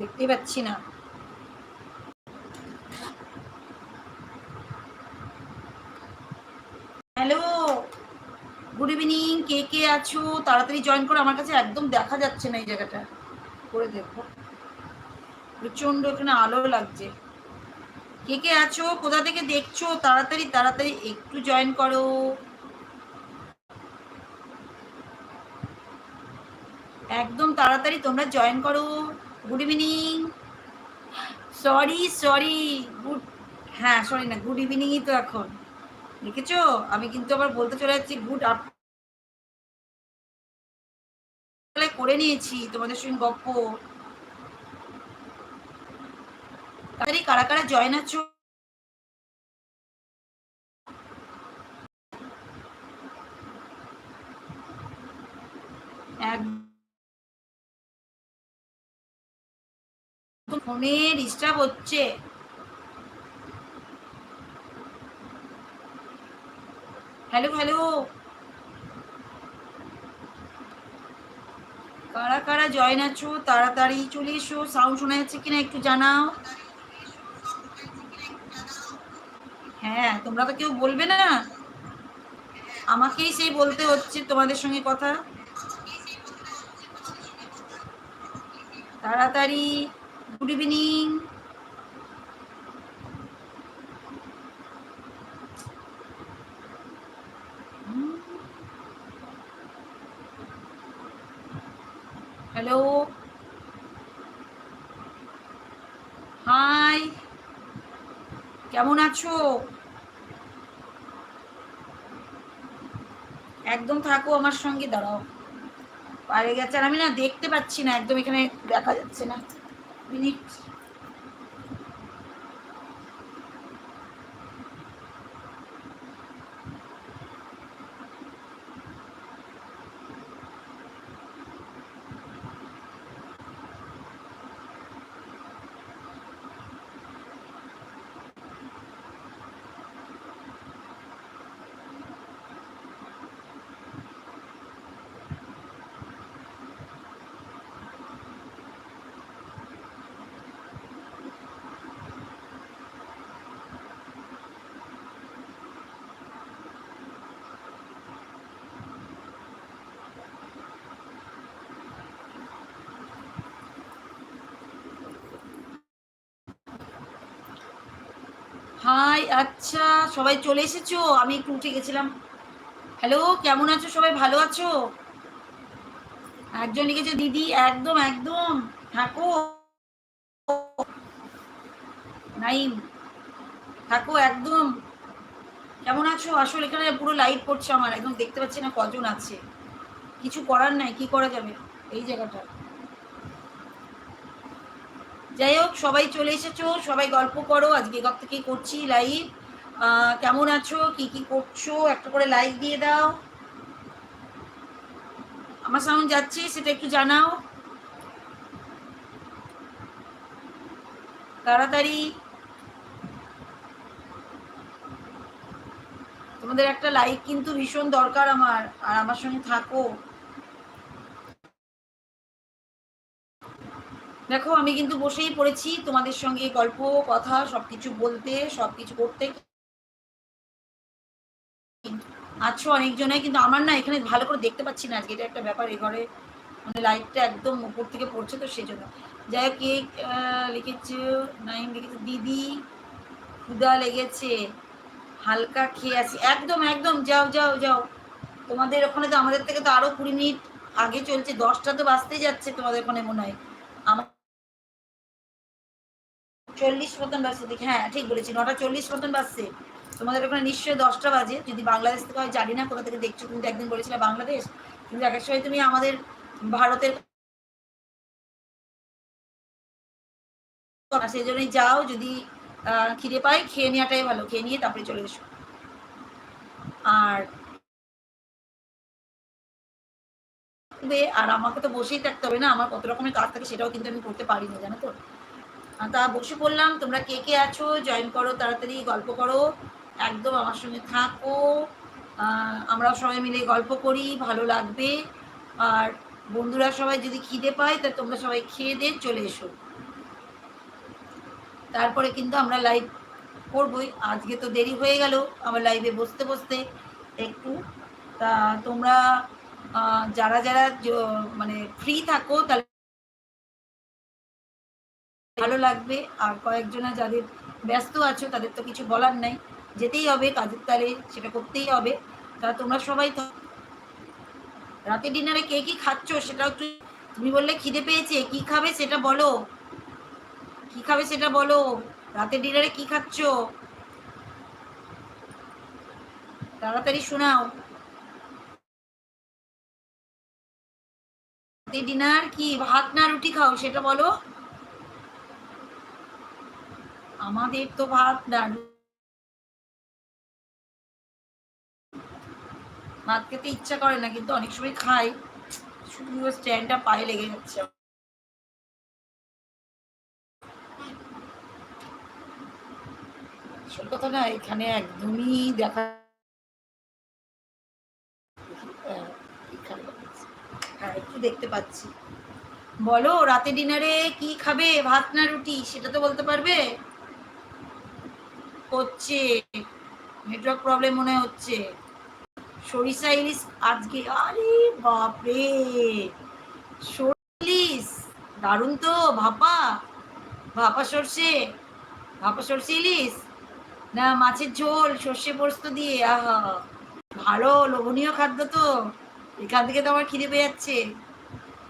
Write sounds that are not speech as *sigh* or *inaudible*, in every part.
দেখতে পাচ্ছি না। হ্যালো গুড ইভিনিং কে কে আছো? তাড়াতাড়ি জয়েন করো। আমার কাছে একদম দেখা যাচ্ছে না এই জায়গাটা। করে দেখো। প্রচণ্ড এখানে আলো লাগছে। কে কে আছো? কোথা থেকে দেখছ? তাড়াতাড়ি তাড়াতাড়ি একটু জয়েন করো। একদম তাড়াতাড়ি তোমরা জয়েন করো। Good evening sorry sorry good হ্যাঁ সরি না গুড ইভিনিংই তো এখন। দেখেছ? আমি কিন্তু আবার বলতে চলে যাচ্ছি গুড আপ করে নিয়েছি, তোমাদের সঙ্গে গপ্প। তাড়াতাড়ি কারা কারা জয়েন আছো? ফোনে ডিস্টার্ব হচ্ছে। Hello hello. কারা কারা জয়েন আছো? তাড়াতাড়ি চলে এসো। সাউন্ড শোনা যাচ্ছে কিনা একটু জানাও। হ্যাঁ তোমরা তো কেউ বলবে না। আমাকেই সেই বলতে হচ্ছে তোমাদের সঙ্গে কথা। তাড়াতাড়ি। গুড ইভিনিং হ্যালো হাই কেমন আছো? একদম থাকো আমার সঙ্গে, দাঁড়াও। পারে গেছে আর আমি না দেখতে পাচ্ছি না, একদম এখানে দেখা যাচ্ছে না। মিনিট হাই আচ্ছা সবাই চলে এসেছ? আমি একটু উঠে গেছিলাম। হ্যালো কেমন আছো সবাই? ভালো আছো? একজন লিখেছে, দিদি, একদম একদম, থাকো। নাইম, থাকো, একদম। কেমন আছো? আসলে এখানে পুরো লাইট পড়ছে আমার, একদম দেখতে পাচ্ছি না কজন আছে। কিছু করার নাই, কি করা যাবে? এই জায়গাটা। যাই হোক, সবাই চলে এসেছ, সবাই গল্প করো, আজকে গপ থেকে করছি লাইভ কেমন আছো? কি কি করছ? একটা করে লাইক দিয়ে দাও। আমার সাউন্ড যাচ্ছে, সেটা একটু জানাও। তাড়াতাড়ি। তোমাদের একটা লাইক কিন্তু ভীষণ দরকার আমার, আর আমার সঙ্গে থাকো। দেখো, আমি কিন্তু বসেই পড়েছি তোমাদের সঙ্গে গল্প, কথা, সবকিছু বলতে, সবকিছু করতে। আছো অনেকজনে, কিন্তু আমার না এখানে ভালো করে দেখতে পাচ্ছি না আজকে, এটা একটা ব্যাপার, এ ঘরে মানে লাইটটা একদম উপর থেকে পড়ছে তো সেই জন্য যাই হোক কে লিখেছে, নাইম লিখেছে, দিদি ক্ষুদা লেগেছে, হালকা খেয়ে আসি। একদম একদম, যাও যাও যাও। তোমাদের ওখানে তো, আমাদের থেকে তো আরও কুড়ি মিনিট আগে চলছে, দশটা তো বাজতেই যাচ্ছে তোমাদের ওখানে মনে হয়। আমার চল্লিশ মতন বাজছে দেখি। হ্যাঁ ঠিক বলেছি, নটা চল্লিশ মতন বাজছে। তোমাদের ওখানে নিশ্চয়ই দশটা বাজে। যদি বাংলাদেশ থেকে হয়, জানি না কোথা থেকে দেখছ, তুমি একদিন বলেছিলে বাংলাদেশ। কিন্তু একের সময় তুমি আমাদের ভারতের সেই জন্যই যাও, যদি খিদে পাই খেয়ে নেওয়াটাই ভালো। খেয়ে নিয়ে তারপরে চলে এসো। আর আর আমাকে তো বসেই থাকতে হবে না, আমার কত রকমের কাজ থাকে সেটাও কিন্তু আমি করতে পারি না জানো তো? তা বসে পড়লাম, তোমরা কে কে আছো? জয়েন করো, তাড়াতাড়ি গল্প করো। একদম আমার সঙ্গে থাকো। আমরা সবাই মিলে গল্প করি, ভালো লাগবে। আর বন্ধুরা সবাই যদি খিদে পায়, তা তোমরা সবাই খেয়ে দিয়ে চলে এসো। তারপরে কিন্তু আমরা লাইভ করবই। আজকে তো দেরি হয়ে গেল আমার লাইভে বসতে বসতে একটু। তা তোমরা যারা যারা মানে ফ্রি থাকো, তাহলে ভালো লাগবে। আর কয়েকজনা যাদের ব্যস্ত আছো, তাদের তো কিছু বলার নাই। যেতেই হবে, কাজের তালে সেটা করতেই হবে। তা তোমরা সবাই রাতে ডিনারে কে কি খাচ্ছ সেটাও একটু তুমি বললে খিদে পেয়েছে, কি খাবে সেটা বলো। কি খাবে সেটা বলো। রাতে ডিনারে কি খাচ্ছ? তাড়াতাড়ি শোনাও। ডিনার কি? ভাত না রুটি খাও সেটা বলো। আমাদের তো ভাত না ভাত খেতে ইচ্ছা করে না, কিন্তু অনেক সময় খাই। শুধু স্ট্যান্ডটা পায়ে লেগে যাচ্ছে। আসল কথা না, এখানে একদমই দেখা হ্যাঁ একটু দেখতে পাচ্ছি। বলো, রাতে ডিনারে কি খাবে? ভাত না রুটি, সেটা তো বলতে পারবে? হচ্ছে নেটওয়ার্ক প্রবলেম মনে হচ্ছে। সরিষা ইলিশ আজকে, আরে বাপরে! ইলিশ, দারুণ তো, ভাপা ভাপা সর্ষে ভাপা সর্ষে ইলিশ? না, মাছের ঝোল, সর্ষে পোস্ত দিয়ে, আহা! ভালো, লোভনীয় খাদ্য তো। এখান থেকে তো আমার খিদে পেয়ে যাচ্ছে।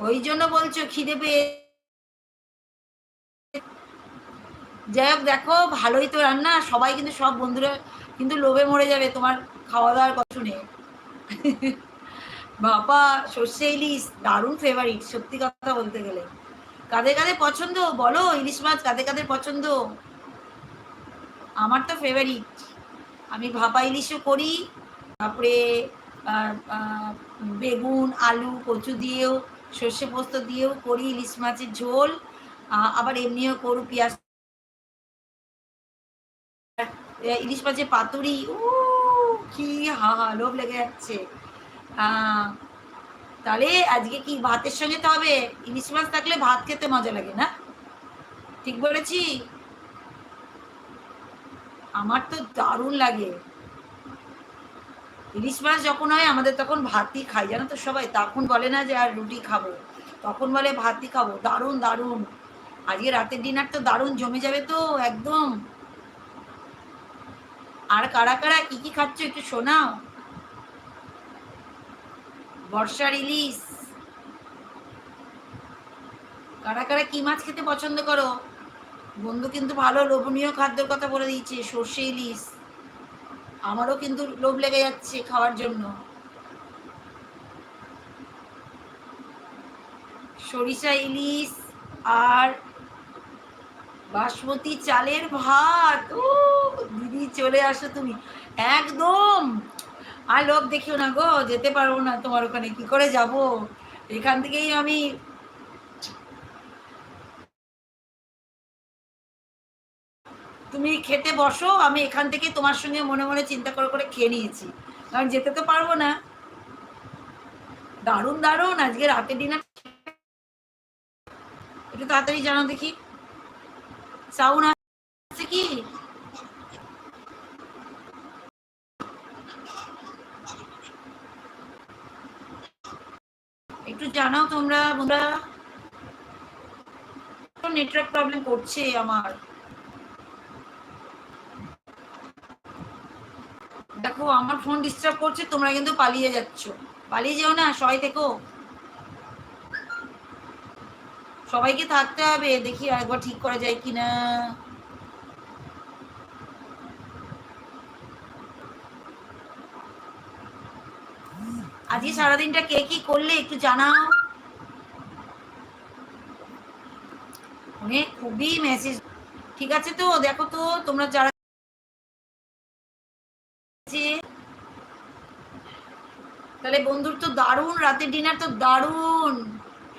ওই জন্য বলছো, খিদে পেয়ে যাই হোক, দেখো, ভালোই তো রান্না, সবাই কিন্তু সব বন্ধুরা কিন্তু লোভে মরে যাবে তোমার খাওয়া দাওয়ার কথা শুনে। *laughs* বাবা, সর্ষে ইলিশ, দারুণ ফেভারিট সত্যি কথা বলতে গেলে। কাদের কাদের পছন্দ? বলো, ইলিশ মাছ কাদের কাদের পছন্দ? আমার তো ফেভারিট আমি ভাপা ইলিশও করি, তারপরে বেগুন, আলু, কচু দিয়েও, সর্ষে পোস্ত দিয়েও করি ইলিশ মাছের ঝোল। আবার এমনিও করু পেঁয়াজ ইলিশ মাছের পাতুরি ও কি হা হা লোভ লেগে যাচ্ছে। তাহলে আজকে কি ভাতের সঙ্গে তো হবে? ইলিশ মাছ থাকলে ভাত খেতে মজা লাগে, না? ঠিক বলেছি? আমার তো দারুণ লাগে। ইলিশ মাছ যখন হয়, আমাদের তখন ভাতই খাই, জানো তো সবাই? তখন বলে না যে, আর রুটি খাব। তখন বলে, ভাতই খাব। দারুণ দারুণ। আজকে রাতের ডিনার তো দারুণ, জমে যাবে তো, একদম। আর কারা কারা কি কি খাচ্ছ একটু শোনাও? বর্ষার ইলিশ। কারা কারা কি মাছ খেতে পছন্দ করো? বন্ধু কিন্তু ভালো লোভনীয় খাদ্যের কথা বলে দিয়েছে, সর্ষে ইলিশ। আমারও কিন্তু লোভ লেগে যাচ্ছে খাওয়ার জন্য। সরিষা ইলিশ আর বাসমতি চালের ভাত। ও চলে আসো তুমি। একদম। আর লোভ, দেখিও না গো, যেতে পারব না তোমার ওখানে, কি করে যাব? এখান থেকেই আমি তুমি খেতে বসো, আমি এখান থেকে তোমার সঙ্গে মনে মনে চিন্তা করে করে খেয়ে নিয়েছি। কারণ যেতে তো পারব না। দারুণ দারুণ, আজকে রাতের ডিনার একটু তাড়াতাড়ি জানাও দেখি। সাউন্ড আছে কি একটু জানাও তোমরা, বন্ধুরা। নেটওয়ার্ক প্রবলেম করছে আমার? দেখো, আমার ফোন ডিস্টার্ব করছে, তোমরা কিন্তু পালিয়ে যাচ্ছ। পালিয়ে যেও না, সবাই থেকো। সবাইকে থাকতে হবে, দেখি আরেকবার ঠিক করা যায় কিনা। আজকে সারাদিনটা কে কি করলে একটু জানাও। অনেক খুবই মেসেজ ঠিক আছে তো, দেখো তো, তোমরা যারা তাহলে বন্ধুর তো দারুণ, রাতের ডিনার তো দারুণ।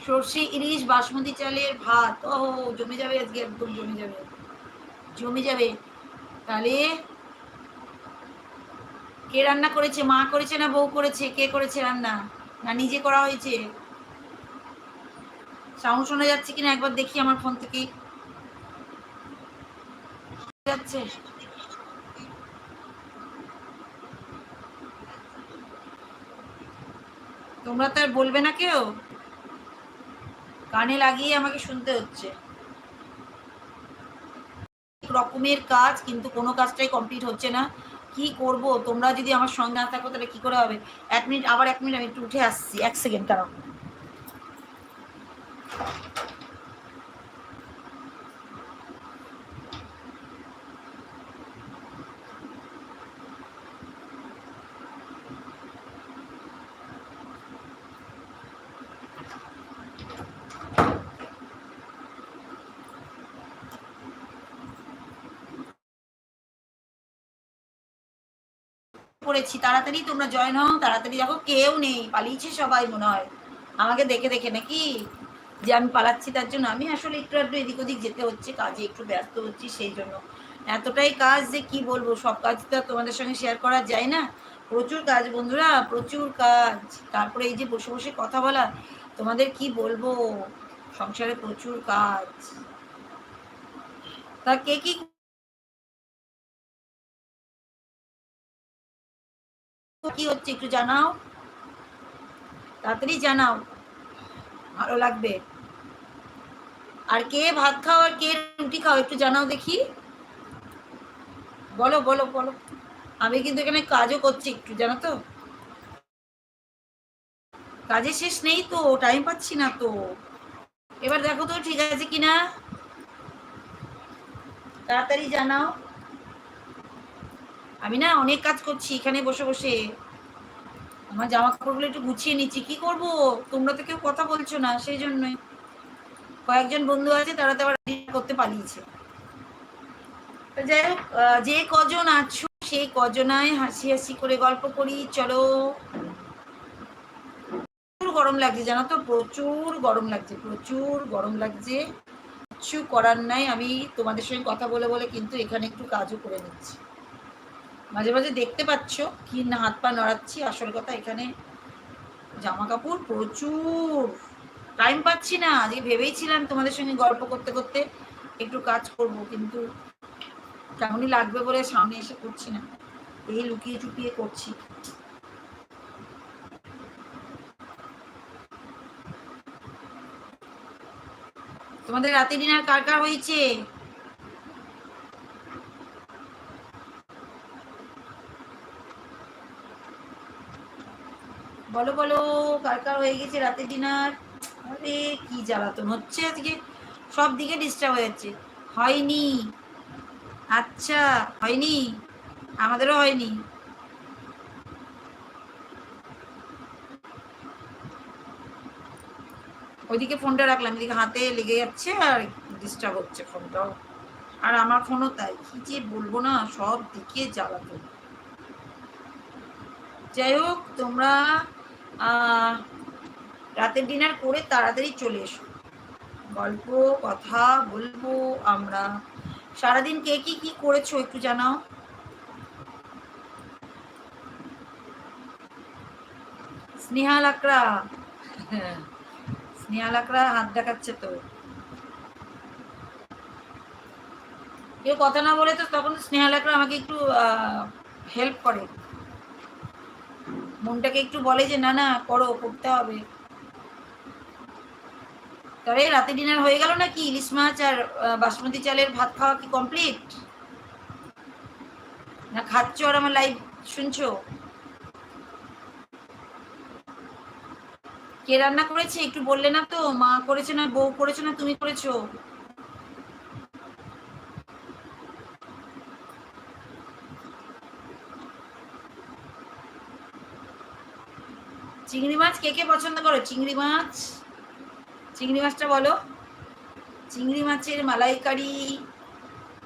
সর্ষে, ইলিশ, বাসমতি চালের ভাত। ও জমে যাবে আজকে একদম, জমে যাবে। জমে যাবে। তাহলে কে রান্না করেছে? মা করেছে না বউ করেছে? কে করেছে রান্না? না নিজে করা হয়েছে? সাউন্ড শোনা যাচ্ছে কিনা? একবার দেখি আমার ফোন থেকে। যাচ্ছে? তোমরা তো আর বলবে না কেউ? কানে লাগিয়ে আমাকে শুনতে হচ্ছে। রকমের কাজ, কিন্তু কোনো কাজটাই কমপ্লিট হচ্ছে না। কি করব? তোমরা যদি আমার সঙ্গে না থাকো, তাহলে কি করে হবে? এক মিনিট, আবার এক মিনিট, আমি একটু উঠে আসছি। এক সেকেন্ড কারণ পড়েছি তাড়াতাড়ি তোমরা জয়েন হও, তাড়াতাড়ি দেখো কেউ নেই, পালিয়েছে সবাই মনে হয়। আমাকে দেখে দেখে নাকি যে আমি পালাচ্ছি, তার জন্য আমি আসলে একটু একটু এদিক ওদিক যেতে হচ্ছে, কাজে একটু ব্যস্ত হচ্ছি সেই জন্য। এতটাই কাজ যে কি বলব, সব কাজ তো তোমাদের সঙ্গে শেয়ার করা যায় না। প্রচুর কাজ বন্ধুরা, প্রচুর কাজ। তারপরে এই যে বসে বসে কথা বলা, তোমাদের কি বলব? সংসারে প্রচুর কাজ। তা কে কি কি হচ্ছে একটু জানাও। তাড়াতাড়ি জানাও। ভালো লাগবে। আর কে ভাত খাও আর কে রুটি খাও একটু জানাও দেখি। বলো বলো বলো। আমি কিন্তু এখানে কাজও করছি একটু, জানো তো। কাজের শেষ নেই তো টাইম পাচ্ছি না তো। এবার দেখো তো ঠিক আছে কিনা। তাড়াতাড়ি জানাও। আমি না অনেক কাজ করছি এখানে বসে বসে। আমার জামা কাপড়গুলো একটু গুছিয়ে নিচ্ছি। কি করব? তোমরা তো কেউ কথা বলছো না, সেই জন্যই। কয়েকজন বন্ধু আছে, তারা তো আবার করতে পালিয়েছে। তো যাই হোক যে কজন আছো, সেই কজনায় হাসি হাসি করে গল্প করি, চলো। প্রচুর গরম লাগছে, জানো তো? প্রচুর গরম লাগছে, প্রচুর গরম লাগছে। কিছু করার নাই, আমি তোমাদের সঙ্গে কথা বলে বলে কিন্তু এখানে একটু কাজও করে নিচ্ছি। মাঝে মাঝে দেখতে পাচ্ছ কি না হাত পা নড়াচ্ছি, আসল কথা এখানে জামা কাপড় প্রচুর। টাইম পাচ্ছি না, আজকে ভেবেইছিলাম তোমাদের সঙ্গে গল্প করতে করতে একটু কাজ করব, কিন্তু কেমনই লাগবে বলে সামনে এসে করছি না। এই লুকিয়ে চুপিয়ে করছি। তোমাদের রাতে ডিনার কার কার হয়েছে? বলো বলো, কার কার হয়ে গেছে রাতে ডিনার আরে, কি জ্বালাতন হচ্ছে আজকে? সব দিকে ডিস্টার্ব হয়ে যাচ্ছে। হয়নি। আচ্ছা হয়নি। আমাদেরও হয়নি। ওইদিকে ফোনটা রাখলাম, এদিকে হাতে লেগে যাচ্ছে আর ডিস্টার্ব হচ্ছে ফোনটাও আর আমার ফোনও তাই। কি যে বলব না, সব দিকে জ্বালাতো যাই হোক, তোমরা রাতের ডিনার করে তাড়াতাড়ি চলে এসো। গল্প, কথা বলব আমরা। সারাদিন কে কি কি করেছ একটু জানাও। স্নেহা লাকড়া। স্নেহা লাকড়া হাত দেখাচ্ছে তো। কেউ কথা না বলে তো তখন স্নেহা লাকড়া আমাকে একটু হেল্প করে। মনটাকে একটু বলে যে, না না, করো, করতে হবে। তবে রাতে ডিনার হয়ে গেল নাকি? ইলিশ মাছ আর বাসমতি চালের ভাত খাওয়া কি কমপ্লিট না খাচ্ছ আর আমার লাইভ শুনছো? কে রান্না করেছে? একটু বললে না তো। মা করেছে না, বউ করেছে না, তুমি করেছ? চিংড়ি মাছ কে কে পছন্দ করো? চিংড়ি মাছ? চিংড়ি মাছটা বলো। চিংড়ি মাছের মালাইকারি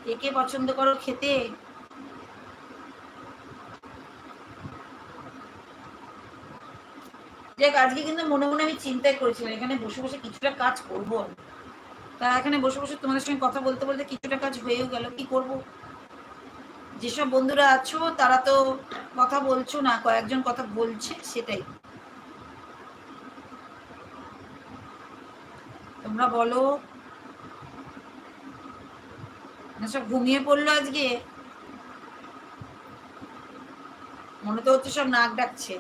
কে কে পছন্দ করো খেতে? দেখ, আজকে কিন্তু মনে মনে আমি চিন্তাই করেছিলাম এখানে বসে বসে কিছুটা কাজ করব। তা এখানে বসে বসে তোমাদের সঙ্গে কথা বলতে বলতে কিছুটা কাজ হয়েও গেল, কি করব? যেসব বন্ধুরা আছো, তারা তো কথা বলছো না, কয়েকজন কথা বলছে, সেটাই। তোমরা বলো। সব ঘুমিয়ে পড়ল আজকে? মনে তো হচ্ছে সব নাক ডাকছে।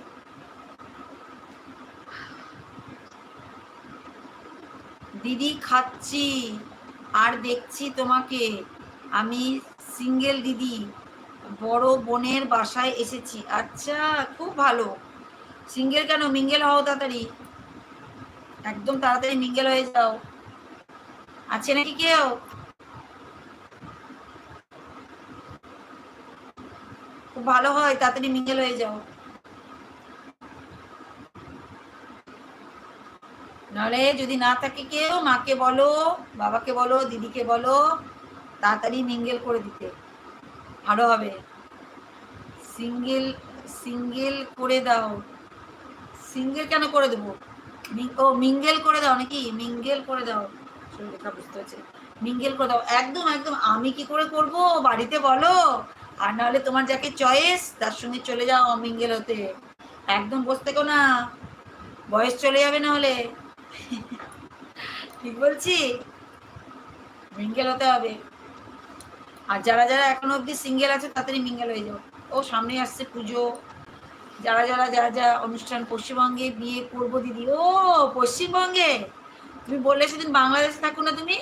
দিদি খাচ্ছি, আর দেখছি তোমাকে। আমি সিঙ্গেল দিদি, বড় বোনের বাসায় এসেছি। আচ্ছা খুব ভালো। সিঙ্গেল কেন? মিঙ্গেল হও তাড়াতাড়ি। একদম তাড়াতাড়ি মিঙ্গেল হয়ে যাও। আছে নাকি কেউ? খুব ভালো হয়, তাড়াতাড়ি মিঙ্গেল হয়ে যাও। নাহলে যদি না থাকে কেউ, মাকে বলো, বাবাকে বলো, দিদিকে বলো, তাড়াতাড়ি মিঙ্গেল করে দিতে। ভালো হবে। সিঙ্গেল সিঙ্গেল করে দাও। সিঙ্গেল কেন করে দেবো? ও মিঙ্গেল করে দাও নাকি? মিঙ্গেল করে দাও। লেখা বুঝতে হচ্ছে মিঙ্গেল করে দাও। একদম একদম। আমি কি করে করব? বাড়িতে বলো। আর নাহলে তোমার যাকে চয়েস তার সঙ্গে চলে যাও মিঙ্গেল হতে। একদম বসে থেকো না। বয়স চলে যাবে না হলে *laughs* ঠিক বলছি? মিঙ্গেল হতে হবে। আর যারা যারা এখনও অব্দি সিঙ্গেল আছে, তাড়াতাড়ি মিঙ্গেল হয়ে যাও। ও সামনে আসছে পুজো। যারা যারা যা যা অনুষ্ঠান পশ্চিমবঙ্গে বিয়ে করব দিদি, ও পশ্চিমবঙ্গে? তুমি বললে সেদিন বাংলাদেশে থাকো না তুমি?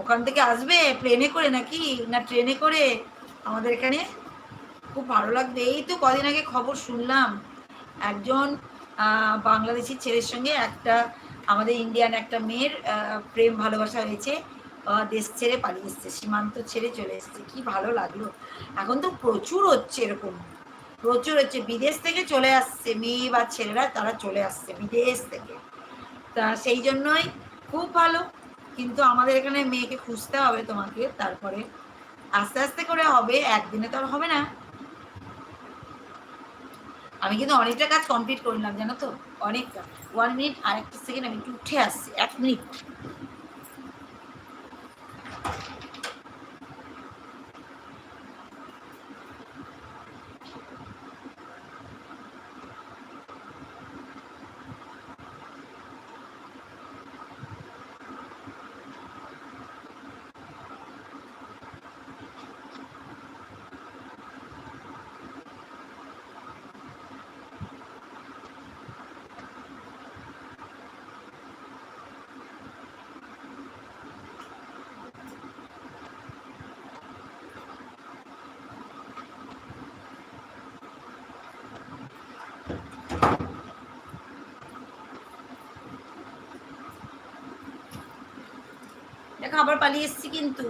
ওখান থেকে আসবে? প্লেনে করে নাকি? না ট্রেনে করে? আমাদের এখানে? খুব ভালো লাগবে। এই তো কদিন আগে খবর শুনলাম। একজন বাংলাদেশি ছেলের সঙ্গে একটা আমাদের ইন্ডিয়ান একটা মেয়ের প্রেম ভালোবাসা হয়েছে। দেশ ছেড়ে পালিয়ে এসছে। সীমান্ত ছেড়ে চলে এসছে। কি ভালো লাগল। এখন তো প্রচুর হচ্ছে এরকম। প্রচুর হচ্ছে বিদেশ থেকে চলে আসছে মেয়ে বা ছেলেরা, তারা চলে আসছে বিদেশ থেকে। তা সেই জন্যই খুব ভালো। কিন্তু আমাদের এখানে মেয়েকে খুঁজতে হবে তোমাকে, তারপরে আস্তে আস্তে করে হবে, একদিনে তো আর হবে না। আমি কিন্তু অনেকটা কাজ কমপ্লিট করলাম, জানো তো? অনেকটা। ওয়ান মিনিট আর একটা সেকেন্ড আমি একটু উঠে আসছি, এক মিনিট দেখো আবার পালিয়ে এসছি কিন্তু।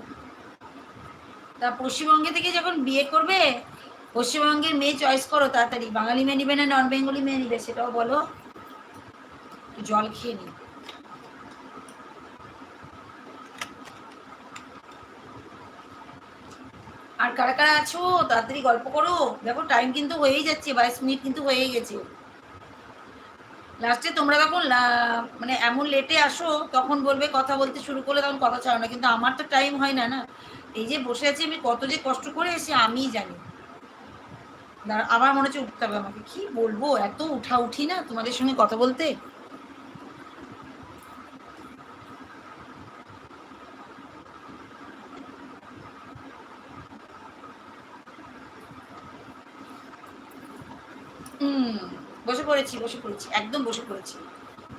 তা পশ্চিমবঙ্গে থেকে যখন বিয়ে করবে, পশ্চিমবঙ্গের মেয়ে চয়েস করো তাড়াতাড়ি। বাঙালি মেয়ে নিবে না নন বেঙ্গলি মেয়ে নিবে, সেটাও বলো। জল খেয়ে নি আর কারা কারা আছো? তাড়াতাড়ি গল্প করো। দেখো টাইম কিন্তু হয়েই যাচ্ছে, বাইশ মিনিট কিন্তু হয়েই গেছে। লাস্টে তোমরা যখন মানে এমন লেটে আসো, তখন বলবে কথা বলতে শুরু করলে তখন কথা ছাড়ো না। কিন্তু আমার তো টাইম হয় না না? এই যে বসে আছি আমি কত যে কষ্ট করে এসে আমি জানি। আবার মনে হচ্ছে উঠতে হবে আমাকে। কি বলব? এত উঠা উঠি না তোমাদের সঙ্গে কথা বলতে হুম বসে পড়েছি বসে পড়েছি, একদম বসে পড়েছি।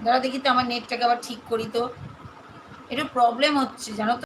দাঁড়া দেখি তো আমার নেটটাকে আবার ঠিক করি তো। একটু প্রবলেম হচ্ছে, জানো তো।